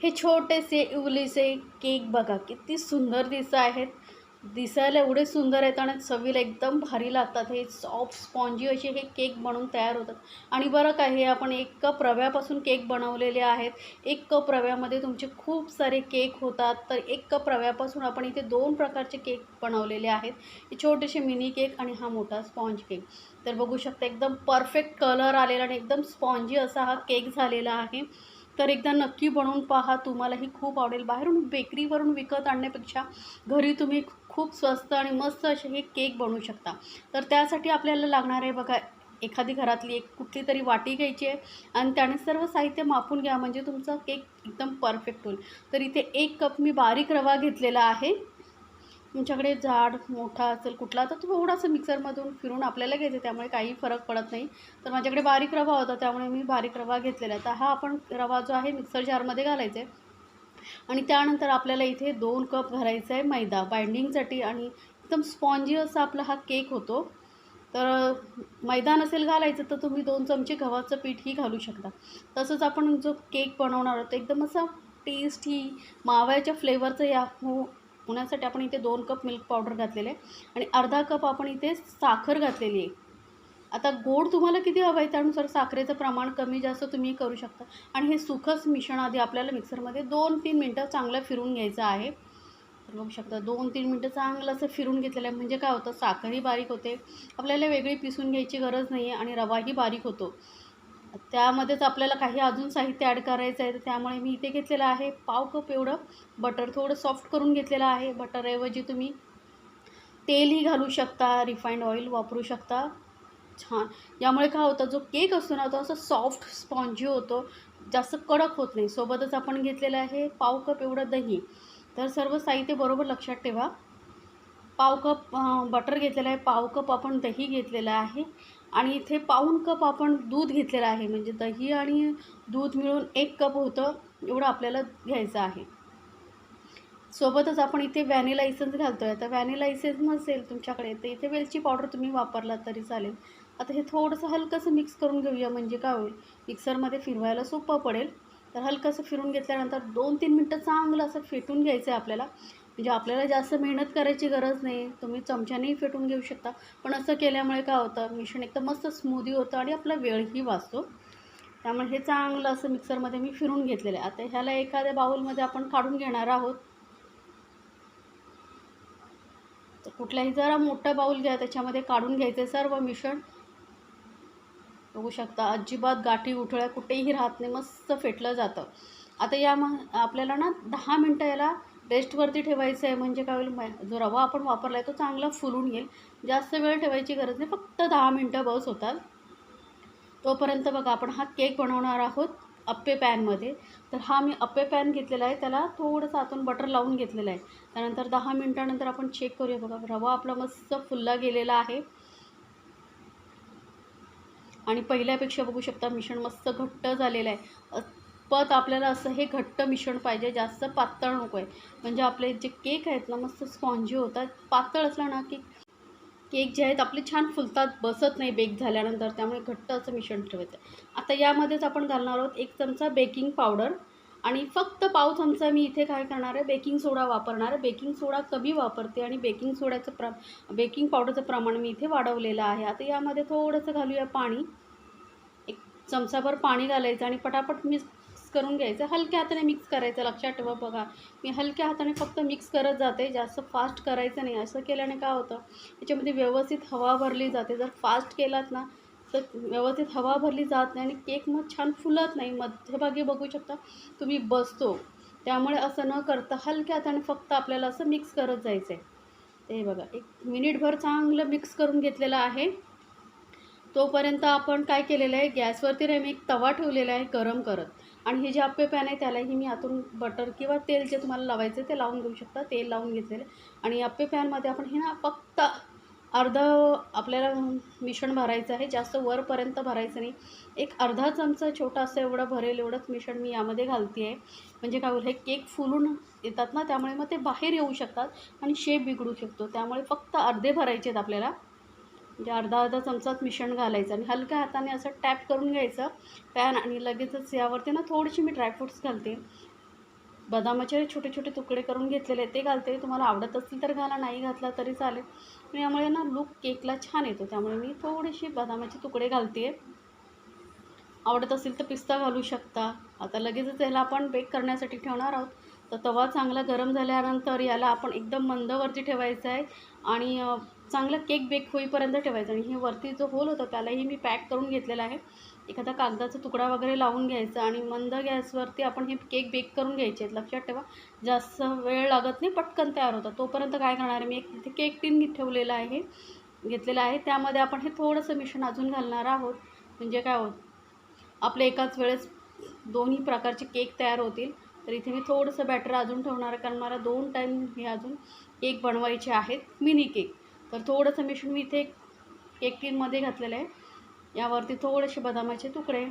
हे छोटेसे इवलीचे केक बघा किती सुंदर दिसत आहेत. दिसायला एवढे सुंदर आहेत आणि चवीला एकदम भारी लागतात. हे सॉफ्ट स्पॉन्जी असे हे केक बनवून तयार होतात. आणि बरं काय हे आपण एक कप रव्यापासून केक बनवलेले आहेत. एक कप रव्यामध्ये तुमचे खूप सारे केक होतात. तर एक कप रव्यापासून आपण इथे दोन प्रकारचे केक बनवलेले आहेत. हे छोटेसे मिनी केक आणि हा मोठा स्पॉन्ज केक. तर बघू शकता एकदम परफेक्ट कलर आलेला आणि एकदम स्पॉन्जी असा हा केक झालेला आहे. तर एकदा नक्की बनवून पहा तुम्हालाही खूप आवडेल. बाहेरून बेकरीवरून विकत आणण्यापेक्षा घरी तुम्ही खूप स्वस्त आणि मस्त असे हे केक बनवू शकता. तर त्यासाठी आपल्याला लागणार आहे बघा एखादी घरातली एक कुठली तरी वाटी घ्यायची आहे आणि त्याने सर्व साहित्य मापून घ्या म्हणजे तुमचा केक एकदम परफेक्ट होईल. तर इथे एक कप मी बारीक रवा घेतलेला आहे. तुमच्याकडे जाड मोठा असेल कुठला तर थोडासा मिक्सरमधून फिरून आपल्याला घ्यायचं त्यामुळे काही फरक पडत नाही. तर माझ्याकडे बारीक रवा होता त्यामुळे मी बारीक रवा घेतलेला. तर हा आपण रवा जो आहे मिक्सर जारमध्ये घालायचा. आहे आणि त्यानंतर आपल्याला इथे दोन कप घालायचा आहे मैदा बाइंडिंगसाठी. आणि एकदम स्पॉन्जी असा आपला हा केक होतो. तर मैदा नसेल घालायचं तर तुम्ही दोन चमचे गव्हाचं पीठही घालू शकता. तसंच आपण जो केक बनवणार आहोत एकदम असा टेस्टी माव्याच्या फ्लेवरचं या हो उन्हासाठी आपण इथे दोन कप मिल्क पावडर घातलेले आहे. आणि अर्धा कप आपण इथे साखर घातलेली आहे. आता गोड तुम्हाला किती हवं आहे त्यानुसार साखरेचं प्रमाण कमी जास्त तुम्ही करू शकता. आणि हे सुखच मिश्रण आधी आपल्याला मिक्सरमध्ये दोन तीन मिनटं चांगलं फिरून घ्यायचं आहे. तर बघू शकता दोन तीन मिनटं चांगलं असं फिरून घेतलेलं आहे. म्हणजे काय होतं साखरही बारीक होते. आपल्याला वेगळी पिसून घ्यायची गरज नाही आहे आणि रवाही बारीक होतो. त्यामध्येच आपल्याला काही अजून साहित्य ॲड करायचं आहे तर त्यामुळे मी इथे घेतलेलं आहे पाव कप एवढं. बटर थोडं सॉफ्ट करून घेतलेलं आहे. बटरऐवजी तुम्ही तेलही घालू शकता रिफाईंड ऑइल वापरू शकता. छान. यामुळे काय होतं जो केक असतो ना तो असं सॉफ्ट स्पॉन्जी होतो. जास्त कडक होत नाही. सोबतच आपण घेतलेलं आहे पाव कप एवढं दही. तर सर्व साहित्य बरोबर लक्षात ठेवा. पाव कप बटर घेतलेलं आहे. पाव कप आपण दही घेतलेलं आहे. आणि इथे पाऊण कप आपण दूध घेतलेलं आहे. म्हणजे दही आणि दूध मिळून एक कप होतं एवढं आपल्याला घ्यायचं आहे. सोबतच आपण इथे व्हॅनिला इसेन्स घालतो आहे तर व्हॅनिला इसेन्स नसेल तुमच्याकडे तर इथे वेलची पावडर तुम्ही वापरला तरी चालेल. आता हे थोडंसं हलकंसं मिक्स करून घेऊया म्हणजे काय होईल? मिक्सरमध्ये फिरवायला सोपं पडेल. तर हलकंसं फिरून घेतल्यानंतर दोन तीन मिनटं चांगलं असं फेटून घ्यायचं आहे आपल्याला. म्हणजे आपल्याला जास्त मेहनत करायची गरज नाही. तुम्ही चमच्यानेही फेटून घेऊ शकता. पण असं केल्यामुळे काय होतं मिश्रण एकदम मस्त स्मूदी होतं आणि आपला वेळही वाचतो. त्यामुळे हे चांगलं असं मिक्सरमध्ये मी फिरून घेतलेलं आहे. आता ह्याला एखाद्या बाउलमध्ये आपण काढून घेणार आहोत. तर कुठलाही जरा मोठा बाऊल घ्या त्याच्यामध्ये काढून घ्यायचे सर्व मिश्रण. बघू शकता अजिबात गाठी उठळ्या कुठेही राहत नाही मस्त फेटलं जातं. आता या म आपल्याला ना दहा मिनटं याला रेस्टवरती ठेवायचं आहे म्हणजे काय होईल जो रवा आपण वापरला आहे तो चांगला फुलून येईल. जास्त वेळ ठेवायची गरज नाही फक्त दहा मिनटं बस होतात. तोपर्यंत बघा आपण हा केक बनवणार आहोत अप्पे पॅनमध्ये तर हा मी अप्पे पॅन घेतलेला आहे त्याला थोडंसं आतून बटर लावून घेतलेलं आहे. त्यानंतर दहा मिनटानंतर आपण चेक करूया बघा रवा आपला मस्त फुलला गेलेला आहे. आणि पहिल्यापेक्षा बघू शकता मिश्रण मस्त घट्ट झालेलं आहे. पत आपल्याला असं हे घट्ट मिश्रण पाहिजे जास्त पातळ नको आहे म्हणजे आपले जे केक आहेत ना मस्त स्पॉन्जी होतात. पातळ असला ना की केक जे आहेत आपले छान फुलतात बसत नाही बेक झाल्यानंतर त्यामुळे घट्ट असं मिश्रण ठेवायचं आता यामध्येच आपण घालणार आहोत एक चमचा बेकिंग पावडर. आणि फक्त पाव चमचा मी इथे काय करणार आहे बेकिंग सोडा वापरणार आहे. बेकिंग सोडा कमी वापरते आणि बेकिंग सोड्याचं प्र बेकिंग पावडरचं प्रमाण मी इथे वाढवलेलं आहे. आता यामध्ये थोडंसं घालूया पाणी. एक चमचाभर पाणी घालायचं आणि पटापट मिक्स करून घ्यायचं. हलक्या हाताने मिक्स करायचं लक्षात ठेवा बघा. मी हलक्या हाताने फक्त मिक्स करत जाते जास्त फास्ट करायचं नाही. असं केल्याने काय होतं त्याच्यामध्ये व्यवस्थित हवा भरली जाते. जर फास्ट केलात ना तर व्यवस्थित हवा भरली जात नाही आणि केक मग छान फुलत नाही. मध्यभागी बघू शकता तुम्ही बसतो. त्यामुळे असं न करता हलक्या हाताने फक्त आपल्याला असं मिक्स करत जायचं आहे ते बघा एक मिनिटभर चांगलं मिक्स करून घेतलेलं आहे. तोपर्यंत आपण काय केलेलं आहे गॅसवरती रे मी एक तवा ठेवलेला आहे गरम करत. आणि हे जे आप्पे पॅन आहे त्यालाही मी आतून बटर किंवा तेल जे तुम्हाला लावायचं ते लावून घेऊ शकता. तेल लावून घेतलेलं आणि आप्पे पॅनमध्ये आपण हे ना फक्त अर्धा आपल्याला मिश्रण भरायचं आहे. जास्त वरपर्यंत भरायचं नाही. एक अर्धा चमचा छोटा असं एवढं भरेल एवढंच मिश्रण मी यामध्ये घालते आहे. म्हणजे काय होईल हे केक फुलून येतात ना त्यामुळे मग ते बाहेर येऊ शकतात आणि शेप बिघडू शकतो. त्यामुळे फक्त अर्धे भरायचे आहेत आपल्याला. म्हणजे अर्धा अर्धा चमचाच मिश्रण घालायचं आणि हलक्या हाताने असं टॅप करून घ्यायचं पॅन आणि लगेचच यावरती ना थोडीशी मी ड्रायफ्रूट्स घालते. बदामाचे छोटे छोटे तुकडे करून घेतलेले ते घालते. तुम्हाला आवडत असतील तर घाला नाही घातला तरी चालेल. पण यामुळे ना लूक केकला छान येतो. त्यामुळे मी थोडीशी बदामाचे तुकडे घालते. आवडत असेल तर पिस्ता घालू शकता. आता लगेचच याला आपण बेक करण्यासाठी ठेवणार आहोत. तर तवा चांगला गरम झाल्यानंतर याला आपण एकदम मंदवरती ठेवायचं आहे. आणि चांगला केक बेक होईपर्यंत ठेवायचं आणि हे वरती जो होल होता त्यालाही मी पॅक करून घेतलेला आहे. एखादा कागदाचा तुकडा वगैरे लावून घ्यायचा आणि मंद गॅसवरती आपण हे केक बेक करून घ्यायचे आहेत. लक्षात ठेवा जास्त वेळ लागत नाही पटकन तयार होता तोपर्यंत काय करणार आहे मी एक तिथे केक टीन ठेवलेलं आहे घेतलेलं आहे. त्यामध्ये आपण हे थोडंसं मिश्रण अजून घालणार आहोत. म्हणजे काय होत आपले एकाच वेळेस दोन्ही प्रकारचे केक तयार होतील. तर इथे मी थोडंसं बॅटर अजून ठेवणार आहे कारण मला दोन टाईम हे अजून केक बनवायचे आहेत. Mini cake. तर थोडंसं मिश्रण मी इथे एक टीनमध्ये घातलेलं आहे. यावरती थोडेसे बदामाचे तुकडे.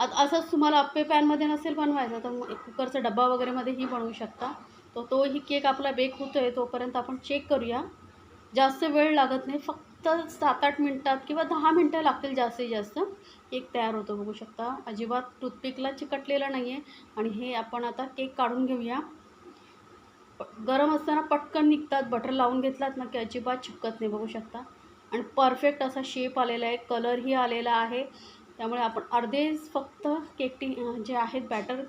आता असंच तुम्हाला अप्पे पॅनमध्ये नसेल बनवायचं तर मग कुकरचा डब्बा वगैरेमध्येही बनवू शकता. तर तोही केक आपला बेक होतो आहे तोपर्यंत आपण चेक करूया. जास्त वेळ लागत नाही फक्त सात आठ मिनटात किंवा दहा मिनटं लागतील जास्तीत जास्त. केक तयार होतो बघू शकता. अजिबात टूथपिकला चिकटलेला नाही आहे आणि हे आपण आता केक काढून घेऊया. गरम असताना पटकन निघतात बटर लावून घेतलात ना की अजिबात चिपकत नाही बघू शकता. आणि परफेक्ट असा शेप आलेला आहे कलरही आलेला आहे. त्यामुळे आपण अर्धेच फक्त केक टी जे आहेत बॅटर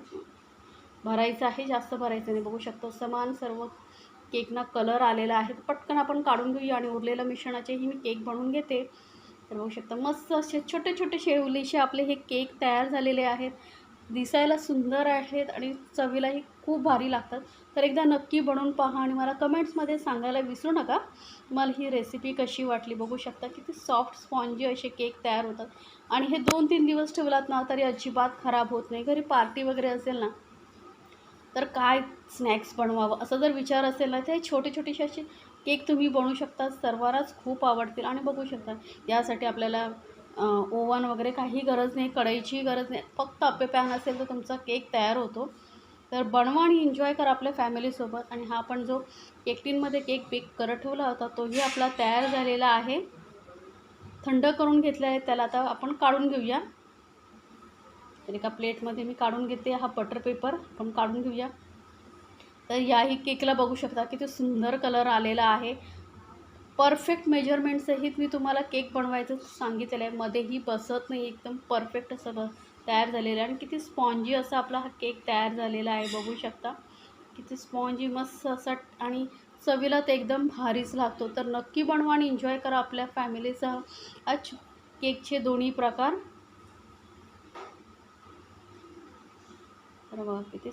भरायचं आहे जास्त भरायचं नाही बघू शकतो. समान सर्व केकना कलर आलेला आहे. पटकन आपण काढून घेऊया आणि उरलेल्या मिश्रणाचेही मी केक बनवून घेते. तर बघू शकता मस्त असे छोटे छोटे शेवलीचे आपले हे केक तयार झालेले आहेत. दिसायला सुंदर आहेत आणि चवीलाही खूप भारी लागतात. तर एकदा नक्की बनवून पहा आणि मला कमेंट्समध्ये सांगायला विसरू नका. मला ही रेसिपी कशी वाटली बघू शकता. किती सॉफ्ट स्पॉन्जी असे केक तयार होतात. आणि हे दोन तीन दिवस ठेवलात ना तरी अजिबात खराब होत नाही. घरी पार्टी वगैरे असेल ना तर काय स्नॅक्स बनवावं? असं जर विचार असेल ना तर हे छोटे छोटेसे असे केक तुम्ही बनवू शकता. सर्वांनाच खूप आवडतील. आणि बघू शकता यासाठी आपल्याला ओव्हन वगैरे काही गरज नाही कढईची गरज नाही. फक्त अप्पे पॅन असेल तर तुमचा केक तयार होतो. तर बनवा आणि एन्जॉय करा आपल्या फॅमिलीसोबत आणि हा आपण जो एकटींमध्ये केक बेक करत ठेवला होता तोही आपला तयार झालेला आहे. थंड करून घेतला आहे त्याला आता आपण काढून घेऊया. तर एका प्लेटमध्ये मी काढून घेते हा बटर पेपर आपण काढून घेऊया. तर याही केकला बघू शकता किती सुंदर कलर आलेला आहे. परफेक्ट मेजरमेंटसहित मी तुम्हाला केक बनवायचं सांगितलेलं आहे. मध्येही बसत नाही एकदम परफेक्ट असं ब तयार झालेलं आहे. आणि किती स्पॉन्जी असा आपला हा केक तयार झालेला आहे बघू शकता. किती स्पॉन्जी मस्त असा आणि चवीला तर एकदम भारीच लागतो. तर नक्की बनवा आणि एन्जॉय करा आपल्या फॅमिलीसह. आज केकचे दोन्ही प्रकार. तर बघा किती